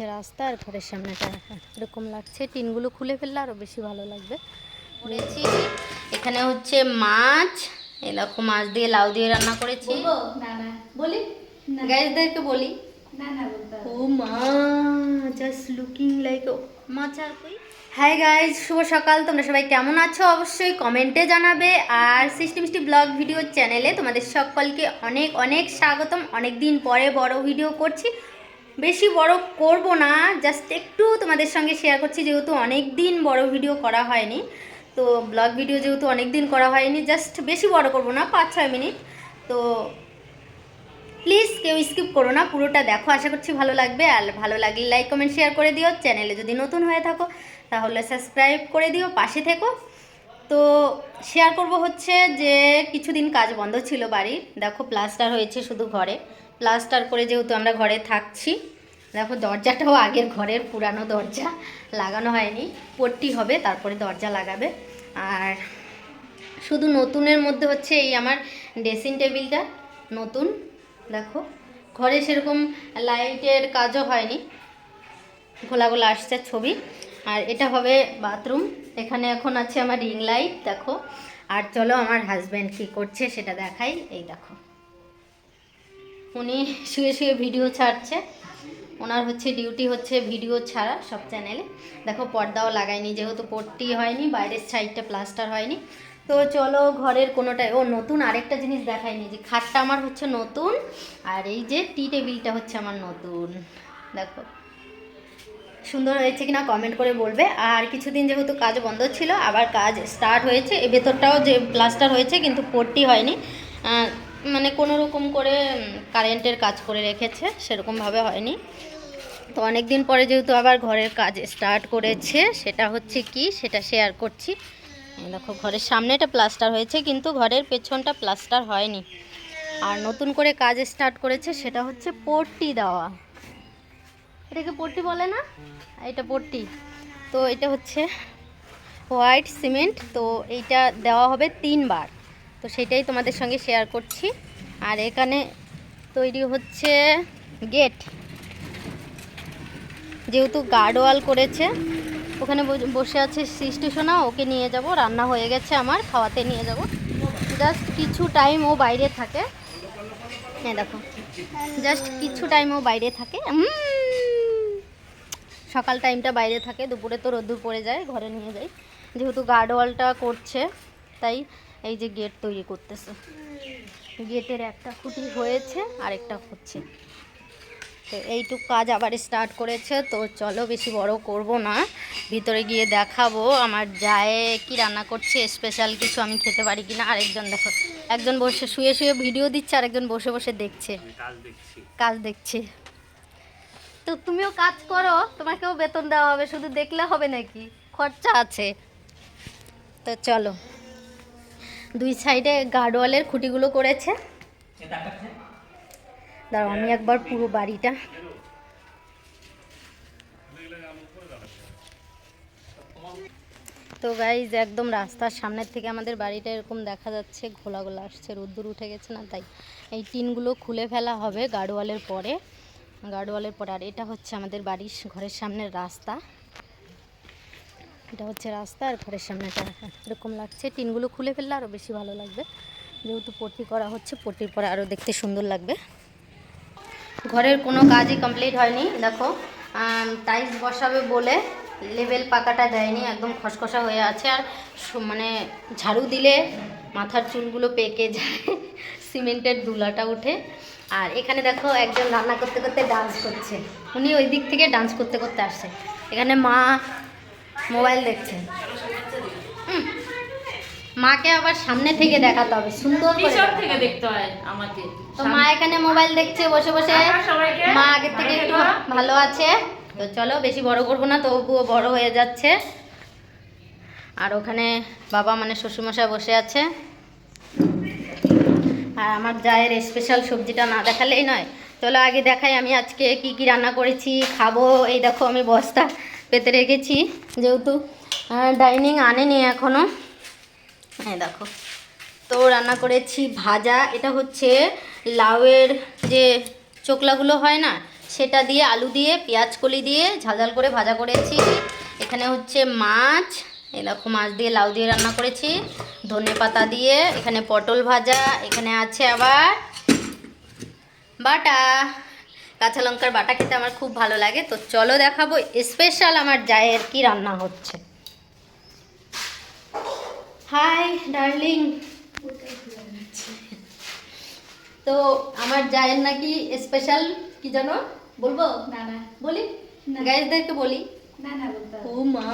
হচ্ছে রাস্তা আর ঘরের সামনেটা এরকম লাগছে। টিনগুলো খুলে ফেললে আরও বেশি ভালো লাগবে। করেছি। এখানে হচ্ছে মাছ দেখো মাছ দিয়ে লাউ দিয়ে রান্না করেছি। বলি? না। গাইজদেরকে বলি। ও মা জাস্ট লুকিং লাইক মাছ আর কই? হাই গাইজ শুভ সকাল। তোমরা সবাই কেমন আছো? অবশ্যই কমেন্টে জানাবে। আর সৃষ্টি মিষ্টি ব্লগ ভিডিও চ্যানেলে তোমাদের সকলকে অনেক অনেক স্বাগতম। অনেক দিন পরে বড় ভিডিও করছি। বেশি বড় করব না জাস্ট একটু তোমাদের সঙ্গে শেয়ার করছি, যেহেতু অনেক দিন বড় ভিডিও করা হয়নি, তো ব্লগ ভিডিও যেহেতু অনেক দিন করা হয়নি জাস্ট বেশি বড় করব না পাঁচ ছয় মিনিট তো প্লিজ কেউ স্কিপ করো না, পুরোটা দেখো, আশা করছি ভালো লাগবে, আর ভালো লাগলে লাইক কমেন্ট শেয়ার করে দিও চ্যানেলে যদি নতুন হয়ে থাকো, তাহলে সাবস্ক্রাইব করে দিও, পাশে থেকো। তো শেয়ার করব হচ্ছে যে কিছুদিন কাজ বন্ধ ছিল বাড়ির দেখো প্লাস্টার হয়েছে শুধু ঘরে। প্লাস্টার করে যেহেতু আমরা ঘরে থাকছি, দেখো দরজাটাও আগের ঘরের পুরানো দরজা, লাগানো হয়নি। পট্টি হবে, তারপরে দরজা লাগাবে। আর শুধু নতুনের মধ্যে হচ্ছে এই আমার ড্রেসিং টেবিলটা নতুন। দেখো, ঘরে সেরকম লাইটের কাজও হয়নি। ঘোলা আসছে ছবি। আর এটা হবে বাথরুম। এখানে এখন আছে আমার রিং লাইট দেখো। আর চলো আমার হাজব্যান্ড কী করছে সেটা দেখাই। এই দেখো। উনি শুয়ে শুয়ে ভিডিও ছাড়ছে। ওনার হচ্ছে ডিউটি হচ্ছে ভিডিও ছাড়া সব চ্যানেলে দেখো, পর্দাও লাগায়নি যেহেতু পট্টি হয়নি, বাইরের সাইডটা প্লাস্টার হয়নি। তো চলো ঘরের কোনোটায় ও নতুন আরেকটা জিনিস দেখায়নি যে খাটটা আমার হচ্ছে নতুন। আর এই যে টি টেবিলটা হচ্ছে আমার নতুন। দেখো। সুন্দর হয়েছে কিনা কমেন্ট করে বলবে। আর কিছুদিন যেহেতু কাজ বন্ধ ছিল, আবার কাজ স্টার্ট হয়েছে, এ ভেতরটাও যে প্লাস্টার হয়েছে কিন্তু পট্টি হয়নি। মানে কোনো রকম করে কারেন্টের কাজ করে রেখেছে সেরকমভাবে হয়নি। তো অনেক দিন পরে যেহেতু আবার ঘরের কাজ স্টার্ট করেছে, সেটা হচ্ছে কি, সেটা শেয়ার করছি। দেখো, ঘরের সামনে সামনেটা প্লাস্টার হয়েছে, কিন্তু ঘরের পেছনটা প্লাস্টার হয়নি। আর নতুন করে কাজ স্টার্ট করেছে, সেটা হচ্ছে পট্টি দেওয়া। এটাকে পট্টি বলে না? এটা পট্টি। তো এটা হচ্ছে হোয়াইট সিমেন্ট। তো এইটা দেওয়া হবে তিনবার। তো সেটাই তোমাদের সঙ্গে শেয়ার করছি। আর এখানে তৈরি হচ্ছে গেট। যেহেতু গার্ডওয়াল করেছে ওখানে বসে আছে সৃষ্টি ওকে নিয়ে যাব। রান্না হয়ে গেছে আমার। খাওয়াতে নিয়ে যাব। জাস্ট কিছু টাইম ও বাইরে থাকে। হ্যাঁ দেখো। জাস্ট কিছু টাইম ও বাইরে থাকে। উম, সকাল টাইমটা বাইরে থাকে দুপুরে তো রোদ্দুর পড়ে যায় ঘরে নিয়ে যাই। যেহেতু গার্ডওয়ালটা করছে তাই এই যে গেট তৈরি করতেছে। গেটের একটা খুঁটি হয়েছে আরেকটা হচ্ছে। তো এইটুক কাজ আবার স্টার্ট করেছে তো চলো বেশি বড় করব না। ভিতরে গিয়ে দেখাবো আমার যায় কি রান্না করছে স্পেশাল কিছু আমি খেতে পারি কিনা। আরেকজন দেখো একজন বসে শুয়ে শুয়ে ভিডিও দিচ্ছে আরেকজন বসে বসে দেখছে। কাজ দেখছে। তো তুমিও কাজ করো, তোমাকেও বেতন দেওয়া হবে, শুধু দেখলে হবে নাকি? খরচা আছে। তো চলো। দুই সাইডে গার্ডওয়ালের খুঁটিগুলো করেছে। দাঁড়াও, আমি একবার পুরো বাড়িটা তো গাইজ একদম রাস্তার সামনের থেকে আমাদের বাড়িটা এরকম দেখা যাচ্ছে ঘোলা গোলা আসছে, রোদ্দুর উঠে গেছে না, তাই এই টিনগুলো খুলে ফেলা হবে গার্ডওয়ালের পরে। গার্ডওয়ালের পরে, আর এটা হচ্ছে আমাদের বাড়ির ঘরের সামনের রাস্তা। এটা হচ্ছে রাস্তা, আর ঘরের সামনেটা এরকম লাগছে। টিনগুলো খুলে ফেললে আরও বেশি ভালো লাগবে। যেহেতু পট্টি করা হচ্ছে, পট্টির পরে আরও দেখতে সুন্দর লাগবে। ঘরের কোনো কাজই কমপ্লিট হয়নি, দেখো। টাইলস বসাবে বলে লেভেল পাকাটা দেয়নি, একদম খসখসা হয়ে আছে। আর মানে ঝাড়ু দিলে মাথার চুলগুলো পেকে যায়। সিমেন্টের দুলাটা উঠে আর এখানে দেখো একজন রান্না করতে করতে ডান্স করছে। উনি ওই দিক থেকে ডান্স করতে করতে আসছে। এখানে মা মোবাইল দেখছে। মাকে আবার সামনে থেকে দেখাতে হবে। সুন্দর করে থেকে দেখতে হয় আমাকে। তো মা এখানে মোবাইল দেখছে বসে বসে। মা আগের থেকে একটু ভালো আছে। তো চলো বেশি বড় করব না তবুও বড় হয়ে যাচ্ছে। আর ওখানে বাবা মানে শ্বশুরমশাই বসে আছে। আর আমার জায়ের স্পেশাল সবজিটা না দেখালেই নয়। চলো আগে দেখাই আমি আজকে কি কি রান্না করেছি, খাব। এই দেখো আমি বস্তা পেতে রেখেছি যেহেতু ডাইনিং আনেনি এখনও হ্যাঁ দেখো। তো রান্না করেছি ভাজা। এটা হচ্ছে লাউয়ের যে চোকলাগুলো হয় না, সেটা দিয়ে আলু দিয়ে, পেঁয়াজ কলি দিয়ে ঝালঝাল করে ভাজা করেছি। এখানে হচ্ছে মাছ। এরকম মাছ দিয়ে লাউ দিয়ে রান্না করেছি। ধনে পাতা দিয়ে এখানে পটল ভাজা এখানে আছে আবার বাটা। কাঁচা লঙ্কার বাটা খেতে আমার খুব ভালো লাগে। তো চলো দেখাবো স্পেশাল আমার জায়ের কি রান্না হচ্ছে। হাই ডার্লিং তো আমার জায়ের নাকি স্পেশাল কি জানো? বলব? না না। বলি। গাইজদেরকে বলি। না না ও মা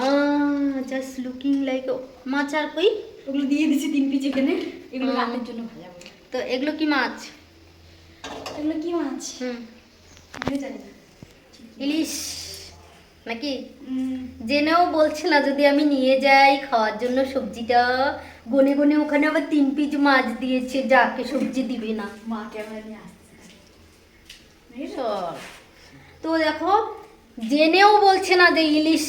জাস্ট লুকিং লাইক মাছ আর কই? ওগুলো দিয়ে দিচ্ছি তিন পিস এখানে এগুলো হুম। রাতের জন্য ভাজা তো এগুলো কি মাছ? এগুলো কি মাছ? হুম। জানি ইলিশ নাকি? জেনেও বলছে না যদি আমি নিয়ে যাই খাওয়ার জন্য সবজিটা। গনে গনে ওখানে আবার তিন পিস মাছ দিয়েছে যাকে সবজি দিবে না। নিয়ে আসছে। তো দেখো জেনেও বলছে না যে ইলিশ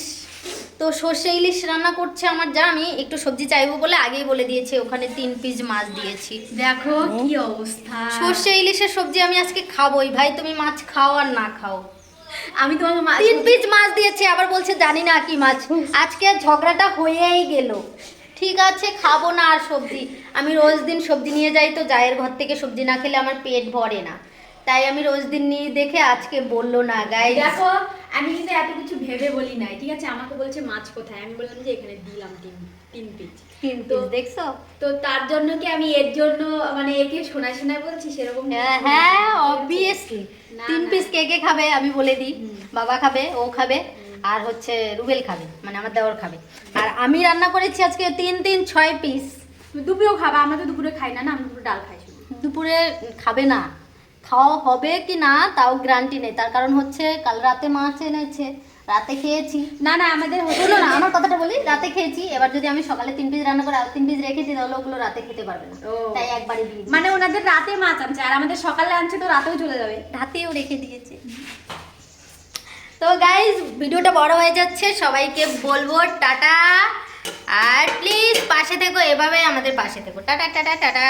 তো সর্ষে ইলিশ রান্না করছে আমার যা আমি একটু সবজি চাইব বলে আগেই বলে দিয়েছি ওখানে তিন পিস মাছ দিয়েছি। দেখো কি অবস্থা। সর্ষে ইলিশের সবজি আমি আজকে খাবোই। ভাই তুমি মাছ খাও আর না খাও। আমি তোমাকে মাছ তিন পিস মাছ দিয়েছি আবার বলছে জানি না কি মাছ। আজকে ঝগড়াটা হয়েই গেল। ঠিক আছে খাব না আর সবজি। আমি রোজ দিন সবজি নিয়ে যাই তো জায়ের ঘর থেকে সবজি না খেলে আমার পেট ভরে না। তাই আমি রোজ দিন নিয়ে দেখে আজকে বলল না গাই দেখো আমি কিন্তু এত কিছু ভেবে বলি নাই ঠিক আছে? আমাকে বলছে মাছ কোথায়? আমি বললাম যে এখানে দিলাম তিন তিন পিস তিন পিস দেখছ? তো তার জন্য কি আমি এর জন্য মানে একে শোনায় শোনায় বলছি সেরকম হ্যাঁ, কিছু হ্যাঁ অবভিয়াসলি তিন। পিস কে কে খাবে আমি বলে দিই। বাবা খাবে ও খাবে আর হচ্ছে রুবেল খাবে মানে আমার দেওর খাবে। আর আমি রান্না করেছি আজকে তিন তিন ছয় পিস দুপুরেও খাবা আমরা তো দুপুরে খাই না না আমরা দুপুরে ডাল খাই দুপুরে খাবে না। খাওয়া হবে কি না তাও গ্যারান্টি নেই। তার কারণ হচ্ছে কাল রাতে মাছ এনেছে রাতে খেয়েছি। না না আমাদের শোনো হোটেলে না আমার কথাটা বলি রাতে খেয়েছি এবার যদি আমি সকালে তিন পিস রান্না করে আর তিন পিস রেখে দিই তাহলে ওগুলো রাতে খেতে পারবে না। তাই একবারই দিয়ে দিই। মানে ওনাদের রাতে মাছ আনছে আর আমাদের সকালে আনছে তো রাতেও চলে যাবে। রাতেও রেখে দিয়েছে। তো গাইজ ভিডিওটা বড় হয়ে যাচ্ছে সবাইকে বলব টাটা। আর প্লিজ পাশে থেকো এভাবে আমাদের পাশে থেকো। Tata tata tata.